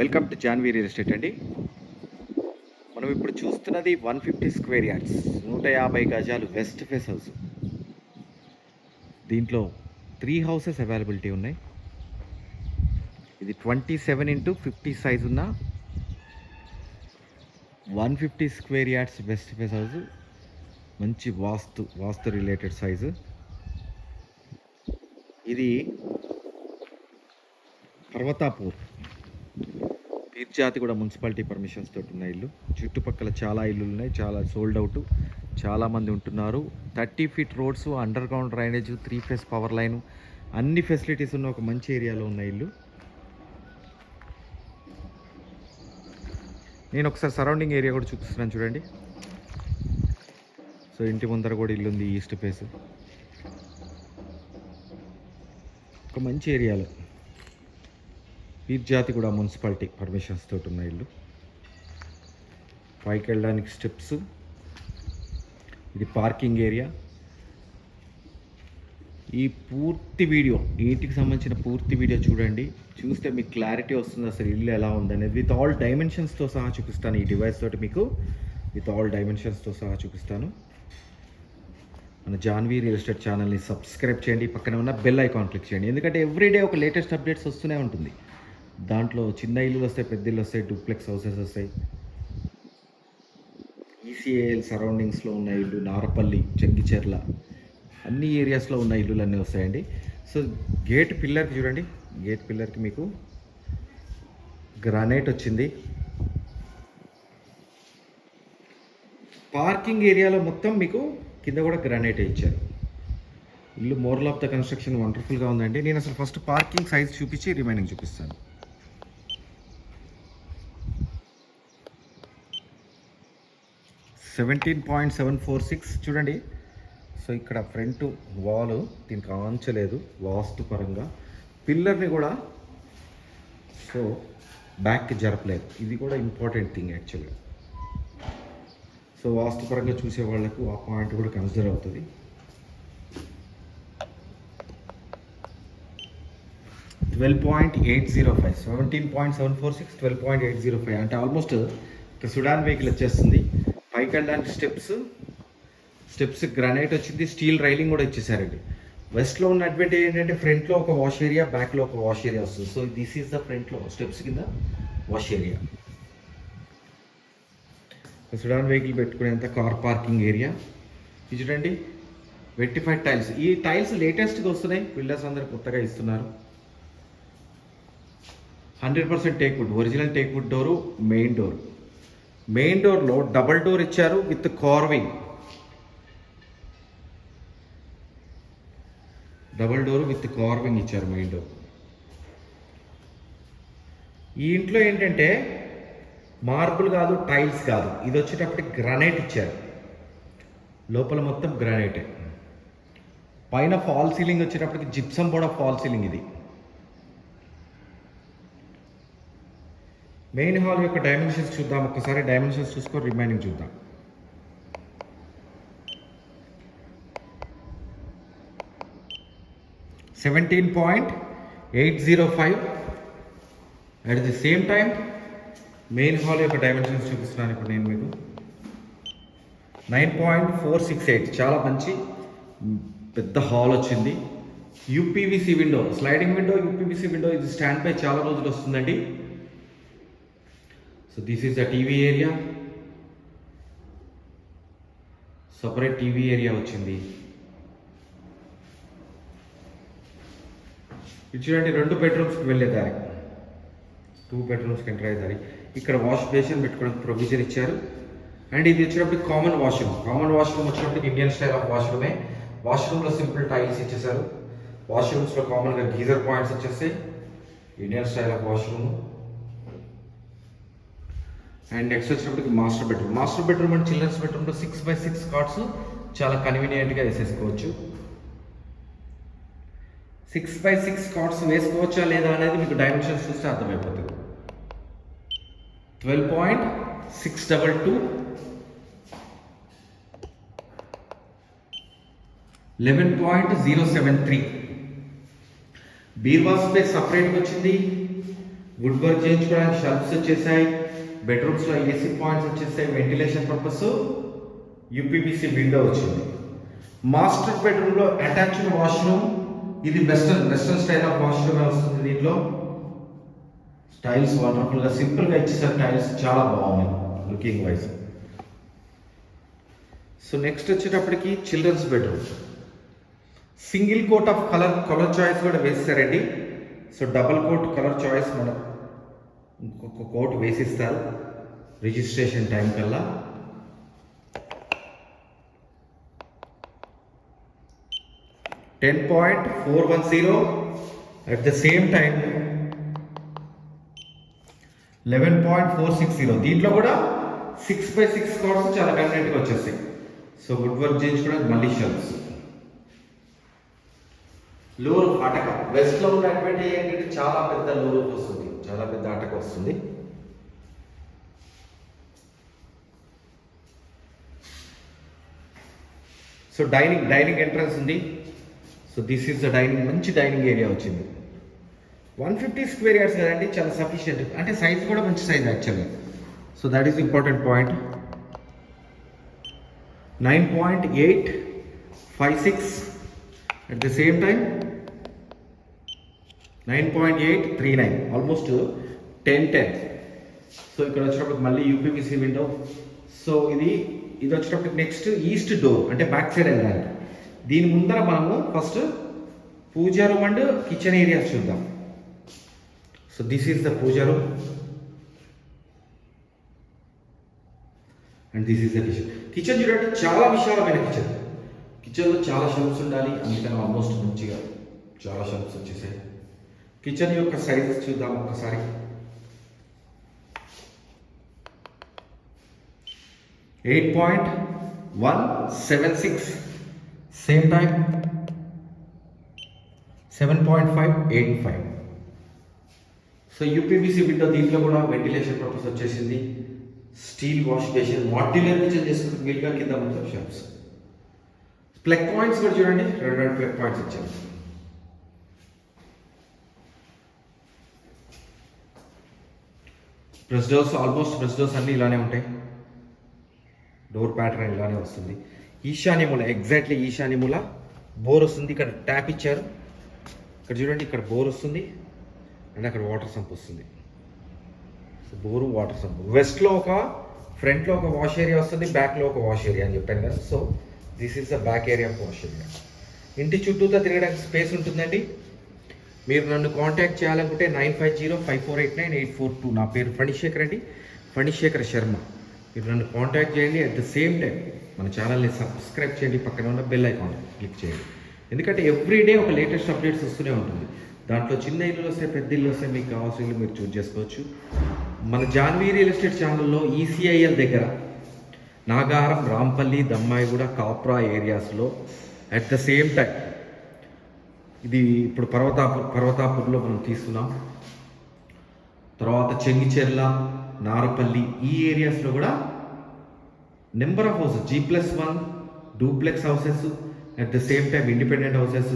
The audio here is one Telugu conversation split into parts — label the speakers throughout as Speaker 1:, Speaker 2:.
Speaker 1: Welcome to Janvi real estate అండి. మనం ఇప్పుడు చూస్తున్నది వన్ ఫిఫ్టీ స్క్వేర్ యార్డ్స్ నూట యాభై గజాలు వెస్ట్ ఫేస్ హౌస్. దీంట్లో త్రీ హౌసెస్ అవైలబిలిటీ ఉన్నాయి. ఇది twenty seven into fifty size ఉన్న one fifty square yards west face house. మంచి వాస్తు వాస్తు రిలేటెడ్ సైజు. ఇది పర్వతాపూర్. తీర్చాతి కూడా మున్సిపాలిటీ పర్మిషన్స్ తోటి ఉన్న ఇల్లు. చుట్టుపక్కల చాలా ఇల్లులు ఉన్నాయి చాలా సోల్డ్ అవుట్ చాలామంది ఉంటున్నారు. Thirty feet roads underground drainage three phase power line అన్ని ఫెసిలిటీస్ ఉన్న ఒక మంచి ఏరియాలో ఉన్న ఇల్లు. నేను ఒకసారి సరౌండింగ్ ఏరియా కూడా చూపిస్తున్నాను చూడండి. సో ఇంటి ముందర కూడా ఇల్లు ఉంది ఈస్ట్ ఫేస్ ఒక మంచి ఏరియాలో. జాతి కూడా మున్సిపాలిటీ పర్మిషన్స్ తోటి ఉన్న ఇల్లు. పైకి వెళ్ళడానికి స్టెప్స్. ఇది పార్కింగ్ ఏరియా. ఈ పూర్తి వీడియో ఇంటికి సంబంధించిన పూర్తి వీడియో చూడండి. చూస్తే మీకు క్లారిటీ వస్తుంది అసలు ఇల్లు ఎలా ఉందనేది. విత్ ఆల్ డైమెన్షన్స్తో సహా చూపిస్తాను ఈ డివైస్ తోటి మీకు. విత్ ఆల్ డైమెన్షన్స్తో సహా చూపిస్తాను. మన జాన్వీ రియల్ ఎస్టేట్ ఛానల్ని సబ్స్క్రైబ్ చేయండి. పక్కన ఉన్న బెల్ ఐకాన్ క్లిక్ చేయండి. ఎందుకంటే ఎవ్రీడే ఒక లేటెస్ట్ అప్డేట్స్ వస్తూనే ఉంటుంది. దాంట్లో చిన్న ఇల్లులు వస్తాయి పెద్ద ఇల్లు వస్తాయి డూప్లెక్స్ హౌసెస్ వస్తాయి. ఈసీఏఎల్ సరౌండింగ్స్లో ఉన్న ఇల్లు నారపల్లి చెంగిచెర్ల అన్ని ఏరియాస్లో ఉన్న ఇల్లులు అన్నీ వస్తాయండి. సో గేట్ పిల్లర్కి చూడండి. గేట్ పిల్లర్కి మీకు గ్రానైట్ వచ్చింది. పార్కింగ్ ఏరియాలో మొత్తం మీకు కింద కూడా గ్రానైట్ ఇచ్చారు. ఇల్లు మోరల్ ఆఫ్ ద కన్స్ట్రక్షన్ వండర్ఫుల్గా ఉందండి. నేను అసలు ఫస్ట్ పార్కింగ్ సైజ్ చూపించి రిమైనింగ్ చూపిస్తాను. Seventeen point seven four six చూడండి. సో ఇక్కడ ఫ్రంట్ వాల్ దీనికి ఆంచలేదు వాస్తు పరంగా. పిల్లర్ని కూడా సో బ్యాక్కి జరపలేదు. ఇది కూడా ఇంపార్టెంట్ థింగ్ యాక్చువల్గా. సో వాస్తుపరంగా చూసే వాళ్ళకు ఆ పాయింట్ కూడా కన్సిడర్ అవుతుంది. Twelve point eight zero five seventeen point seven four six twelve point eight zero five అంటే ఆల్మోస్ట్ ఇక్కడ సుడాన్ వెహికల్ వచ్చేస్తుంది. పైకి వెళ్ళడానికి స్టెప్స్ స్టెప్స్ గ్రానైట్ వచ్చింది స్టీల్ రైలింగ్ కూడా ఇచ్చేసారండి. వెస్ట్లో ఉన్న అడ్వాంటేజ్ ఏంటంటే ఫ్రంట్లో ఒక వాష్ ఏరియా బ్యాక్లో ఒక వాష్ ఏరియా వస్తుంది. సో దిస్ ఈజ్ ద ఫ్రంట్లో స్టెప్స్ కింద వాష్ ఏరియా సుడాన్ వెహికల్ పెట్టుకునేంత కార్ పార్కింగ్ ఏరియా ఇది చూడండి వెట్టిఫైడ్ టైల్స్ ఈ టైల్స్ లేటెస్ట్గా వస్తున్నాయి. బిల్డర్స్ అందరు కొత్తగా ఇస్తున్నారు. Hundred percent teak wood original teak wood door main door main డోర్లో double door ఇచ్చారు with carving. Double door with carving ఇచ్చారు మెయిన్ డోర్. ఈ ఇంట్లో ఏంటంటే మార్బుల్ కాదు టైల్స్ కాదు. ఇది వచ్చేటప్పటికి గ్రానైట్ ఇచ్చారు. లోపల మొత్తం గ్రానైటే. పైన ఫాల్ సీలింగ్ వచ్చేటప్పటికి జిప్సం కూడా ఫాల్ సీలింగ్ ఇది. మెయిన్ హాల్ యొక్క డైమెన్షన్స్ చూద్దాం. ఒక్కసారి డైమెన్షన్స్ చూసుకొని రిమైనింగ్ చూద్దాం. Seventeen point eight zero five at the same time main hall యొక్క డైమెన్షన్స్ చూపిస్తున్నాను ఇప్పుడు నేను మీకు. Nine point four six eight చాలా మంచి పెద్ద హాల్ వచ్చింది. UPVC window sliding window UPVC window ఇది స్టాండ్ పై చాలా రోజులు వస్తుందండి. So this is the TV area separate TV area వచ్చింది. ఇది చూడండి రెండు బెడ్రూమ్స్కి వెళ్ళే దారి. టూ బెడ్రూమ్స్కి ఎంటర్ అయ్యే దారి. ఇక్కడ వాష్ బేసిన్ పెట్టుకోవడానికి ప్రొవిజన్ ఇచ్చారు. అండ్ ఇది వచ్చినప్పుడు కామన్ వాష్రూమ్ కామన్ వాష్రూమ్ వచ్చినప్పుడు ఇండియన్ స్టైల్ ఆఫ్ వాష్రూమే వాష్రూమ్లో సింపుల్ టైల్స్ ఇచ్చేసారు వాష్రూమ్స్లో కామన్గా geyser points ఇచ్చేస్తాయి Indian style of washroom and next వచ్చినప్పటికి master bedroom master bedroom and childrens బెడ్రూమ్లో సిక్స్ బై సిక్స్ కార్డ్స్ చాలా కన్వీనియంట్గా వేసేసుకోవచ్చు. సిక్స్ బై సిక్స్ కార్డ్స్ వేసుకోవచ్చా లేదా అనేది మీకు డైమెన్షన్స్ చూస్తే అర్థమైపోతుంది. Twelve point six double two eleven point zero seven three బీర్వా space సపరేట్గా వచ్చింది. వుడ్ వర్క్ చేయించుకోవడానికి షెల్ఫ్స్ వచ్చేసాయి. బెడ్రూమ్స్లో ఏసీ పాయింట్స్ వచ్చేస్తే వెంటిలేషన్ పర్పస్ యూపీబీసీ విండో వచ్చింది. మాస్టర్ బెడ్రూమ్లో అటాచ్డ్ వాష్రూమ్ ఇది western western style of washroom వస్తుంది దీంట్లో. టైల్స్ వండర్ఫుల్గా సింపుల్గా ఇచ్చేసారు టైల్స్ చాలా బాగున్నాయి లుకింగ్ వైజ్ సో నెక్స్ట్ వచ్చేటప్పటికి childrens bedroom single coat of colour colour choice కూడా వేసారండి so double coat colour choice మనకు ఇంకొక కోట్ వేసిస్తారు. రిజిస్ట్రేషన్ టైం కల్లా. Ten point four one zero at the same time eleven point four six zero. దీంట్లో కూడా సిక్స్ బై సిక్స్ కార్డ్స్ చాలా కన్వీనెంట్గా వచ్చేస్తాయి. సో గుడ్ వర్క్ చేయించుకోవడానికి మళ్ళీ షెల్స్ లూరు అటక వెస్ట్లో ఉన్నటువంటి ఏంటంటే e చాలా పెద్ద లూరు వస్తుంది. చాలా పెద్ద ఆటకు వస్తుంది. సో డైనింగ్ డైనింగ్ ఎంట్రన్స్ ఉంది. So this is the dining మంచి డైనింగ్ ఏరియా వచ్చింది. వన్ ఫిఫ్టీ స్క్వేర్ యార్డ్స్ కదండి చాలా సఫిషియంట్ అంటే సైజ్ కూడా మంచి సైజ్ యాక్చువల్గా so that is important point nine point eight five six at the same time nine point eight three nine. Almost ten ten so ఇక్కడ వచ్చేటప్పటికి మళ్ళీ యూపీపీసీ విండో సో ఇది ఇది వచ్చేటప్పటికి నెక్స్ట్ ఈస్ట్ డోర్ అంటే బ్యాక్ సైడ్ వెళ్ళాలి. దీని ముందర మనము first puja room and kitchen areas చూద్దాం. So this is the puja room and this is the kitchen kitchen చూడండి చాలా విశాలమైన కిచెన్ కిచెన్లో చాలా షెల్ఫ్స్ ఉండాలి. అందుకని ఆల్మోస్ట్ మంచిగా చాలా షెల్ఫ్స్ వచ్చేసాయి. కిచెన్ యొక్క సైజెస్ చూద్దాం ఒకసారి. Eight point one seven six. Same time seven point five eight five. So UPVC window దీంట్లో కూడా వెంటిలేషన్ పర్పస్ వచ్చేసింది. Steel wash basin modular kitchen చేసుకుంటే వీలుగా కింద మొత్తం షాప్స్ ప్లగ్ పాయింట్స్ కూడా చూడండి. రెండు రెండు ప్లగ్ పాయింట్స్ ఇచ్చారు press doors almost press doors అన్నీ ఇలానే ఉంటాయి. డోర్ ప్యాటర్న్ ఇలానే వస్తుంది. ఈశాన్యముల ఎగ్జాక్ట్లీ ఈశాన్యముల బోర్ వస్తుంది. ఇక్కడ ట్యాప్ ఇచ్చారు. ఇక్కడ చూడండి ఇక్కడ బోర్ వస్తుంది. అండ్ అక్కడ వాటర్ సంప్ వస్తుంది. సో బోరు వాటర్ సంప్ వెస్ట్లో ఒక ఫ్రంట్లో ఒక వాష్ ఏరియా వస్తుంది. బ్యాక్లో ఒక వాష్ ఏరియా అని చెప్పాను కదా. So this is the back area of wash area ఇంటి చుట్టూతో తిరగడానికి స్పేస్ ఉంటుందండి. మీరు నన్ను కాంటాక్ట్ చేయాలనుకుంటే nine five zero five four eight nine eight four two. నా పేరు ఫణిశేఖర్ అండి ఫణిశేఖర్ శర్మ. మీరు నన్ను కాంటాక్ట్ చేయండి. అట్ ద సేమ్ టైం మన ఛానల్ని సబ్స్క్రైబ్ చేయండి. పక్కన ఉన్న బెల్ ఐకాన్ క్లిక్ చేయండి. ఎందుకంటే ఎవ్రీడే ఒక లేటెస్ట్ అప్డేట్స్ వస్తూనే ఉంటుంది. దాంట్లో చిన్న ఇల్లు వస్తే పెద్ద ఇల్లు వస్తే మీకు కావాల్సిన ఇల్లు మీరు చూస్ చేసుకోవచ్చు. మన జాన్వీ రియల్ ఎస్టేట్ ఛానల్లో ఈసీఐఎల్ దగ్గర నాగారం రాంపల్లి దమ్మాయిగూడ కాప్రా ఏరియాస్లో అట్ ద సేమ్ టైం ఇది ఇప్పుడు పర్వతాపూర్ పర్వతాపూర్లో మనం తీస్తున్నాం. తర్వాత చెంగిచెర్ల నారపల్లి ఈ ఏరియాస్లో కూడా number of houses G plus one duplex houses at the same time independent houses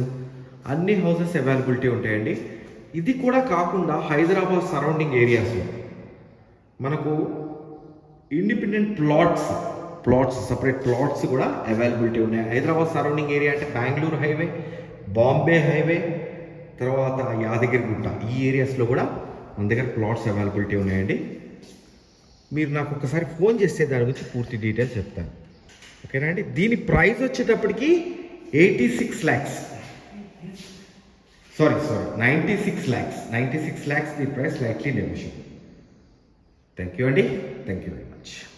Speaker 1: అన్ని హౌసెస్ అవైలబిలిటీ ఉంటాయండి. ఇది కూడా కాకుండా హైదరాబాద్ సరౌండింగ్ ఏరియాస్లో మనకు independent plots plots separate plots కూడా అవైలబిలిటీ ఉన్నాయి. హైదరాబాద్ సరౌండింగ్ ఏరియా అంటే బెంగళూరు హైవే బాంబే హైవే తర్వాత యాదగిరిగుట్ట. ఈ ఏరియాస్లో కూడా మన దగ్గర ప్లాట్స్ అవైలబిలిటీ ఉన్నాయండి. మీరు నాకు ఒకసారి ఫోన్ చేస్తే దాని గురించి పూర్తి డీటెయిల్స్ చెప్తాను. ఓకేనా అండి? దీని ప్రైస్ వచ్చేటప్పటికి eighty six lakhs. Sorry sorry ninety six lakhs. Ninety six lakhs the price likely negotiable. Thank you అండి. Thank you very much.